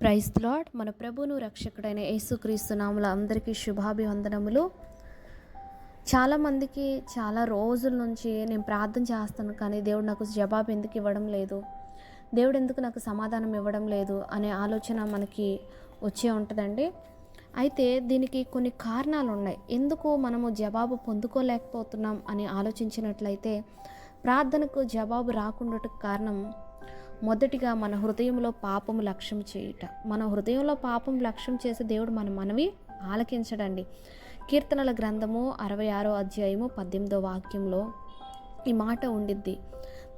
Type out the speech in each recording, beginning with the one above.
Praise lord మన ప్రభును రక్షకుడైన యేసుక్రీస్తు నాముల అందరికీ శుభాభివందనములు. చాలామందికి చాలా రోజుల నుంచి నేను ప్రార్థన చేస్తాను కానీ దేవుడు నాకు జవాబు ఎందుకు ఇవ్వడం లేదు? దేవుడు ఎందుకు నాకు సమాధానం ఇవ్వడం లేదు? అనే ఆలోచన మనకి వచ్చే ఉంటుందండి. అయితే దీనికి కొన్ని కారణాలు ఉన్నాయి. ఎందుకు మనము జవాబు పొందుకోలేకపోతున్నాం అని ఆలోచించినట్లయితే ప్రార్థనకు జవాబు రాకుండా కారణం మొదటిగా మన హృదయంలో పాపము లక్ష్యం చేయుట. మన హృదయంలో పాపం లక్ష్యం చేసే దేవుడు మన మనవి ఆలకించడండి. కీర్తనల గ్రంథము అరవై ఆరో అధ్యాయము పద్దెనిమిదో వాక్యంలో ఈ మాట ఉండిద్ది.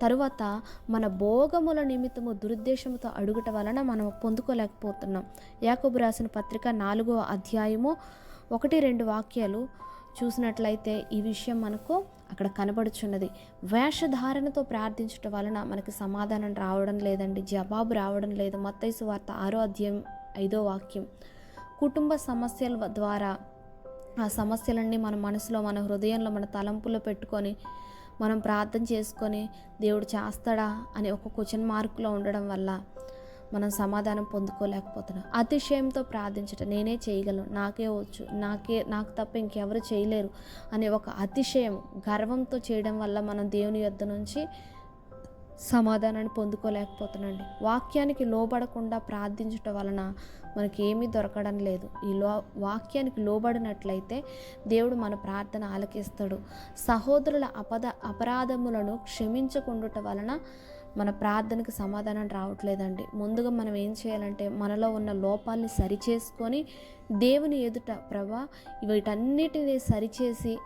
తరువాత మన భోగముల నిమిత్తము దురుద్దేశముతో అడుగుట వలన మనం పొందుకోలేకపోతున్నాం. యాకబు రాసిన పత్రిక నాలుగో అధ్యాయము ఒకటి రెండు వాక్యాలు చూసినట్లయితే ఈ విషయం మనకు అక్కడ కనబడుచున్నది. వేషధారణతో ప్రార్థించటం వలన మనకి సమాధానం రావడం లేదండి. జవాబు రావడం లేదు. మత్తైసు వార్త ఆరో అధ్యాయం ఐదో వాక్యం. కుటుంబ సమస్యల ద్వారా ఆ సమస్యలన్నీ మన మనసులో మన హృదయంలో మన తలంపులో పెట్టుకొని మనం ప్రార్థన చేసుకొని దేవుడు చేస్తాడా అని ఒక క్వశ్చన్ మార్కులో ఉండడం వల్ల మనం సమాధానం పొందుకోలేకపోతున్నాం. అతిశయంతో ప్రార్థించటం నేనే చేయగలను నాకే వచ్చు నాకే నాకు తప్ప ఇంకెవరు చేయలేరు అనే ఒక అతిశయం గర్వంతో చేయడం వల్ల మనం దేవుని యొద్ద నుంచి సమాధానాన్ని పొందుకోలేకపోతున్నాండి వాక్యానికి లోబడకుండా ప్రార్థించటం వలన మనకి ఏమీ దొరకడం లేదు. ఈ లో వాక్యానికి లోబడినట్లయితే దేవుడు మన ప్రార్థన ఆలకిస్తాడు. సహోదరుల అపద అపరాధములను క్షమించకుండుట వలన మన ప్రార్థనకు సమాధానం రావట్లేదండి. ముందుగా మనం ఏం చేయాలంటే మనలో ఉన్న లోపాలని సరిచేసుకొని దేవుని ఎదుట ప్రభా వీటన్నిటిని సరిచేసి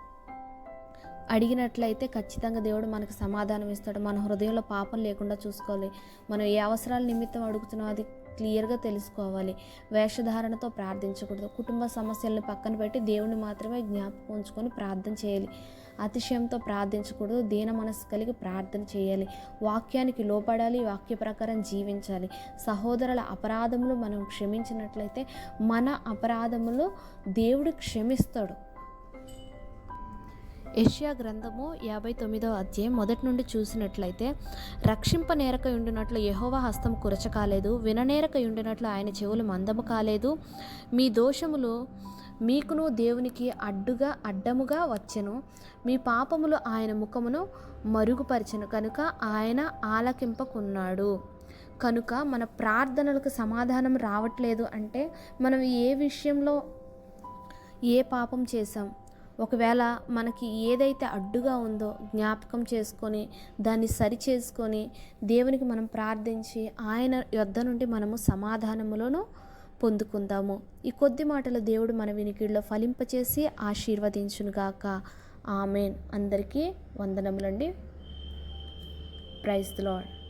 అడిగినట్లయితే ఖచ్చితంగా దేవుడు మనకు సమాధానం ఇస్తాడు. మన హృదయంలో పాపం లేకుండా చూసుకోవాలి. మనం ఏ అవసరాల నిమిత్తం అడుగుతున్నాం అది క్లియర్గా తెలుసుకోవాలి. వేషధారణతో ప్రార్థించకూడదు. కుటుంబ సమస్యలను పక్కన పెట్టి దేవుని మాత్రమే జ్ఞాపకం ఉంచుకొని ప్రార్థన చేయాలి. అతిశయంతో ప్రార్థించకూడదు. దీన మనసు కలిగి ప్రార్థన చేయాలి. వాక్యానికి లోపడాలి. వాక్య ప్రకారం జీవించాలి. సహోదరుల అపరాధములు మనం క్షమించినట్లయితే మన అపరాధములు దేవుడు క్షమిస్తాడు. యష్యా గ్రంథము యాభై తొమ్మిదో అధ్యాయం మొదటి నుండి చూసినట్లయితే రక్షింప నేరక ఉండినట్లు యహోవా హస్తం కురచకాలేదు విననేరక ఉండినట్లు ఆయన చెవులు మందము కాలేదు. మీ దోషములు మీకును దేవునికి అడ్డుగా అడ్డముగా వచ్చెను. మీ పాపములు ఆయన ముఖమును మరుగుపరిచెను. కనుక ఆయన ఆలకింపకున్నాడు. కనుక మన ప్రార్థనలకు సమాధానం రావట్లేదు అంటే మనం ఏ విషయంలో ఏ పాపం చేసాం ఒకవేళ మనకి ఏదైతే అడ్డుగా ఉందో జ్ఞాపకం చేసుకొని దాన్ని సరి చేసుకొని దేవునికి మనం ప్రార్థించి ఆయన యొద్ద నుండి మనము సమాధానములను పొందుకుందాము. ఈ కొద్ది మాటలు దేవుడు మన వినికిడిలో ఫలింపచేసి ఆశీర్వదించునుగాక. ఆమెన్. అందరికీ వందనములండి. Praise lord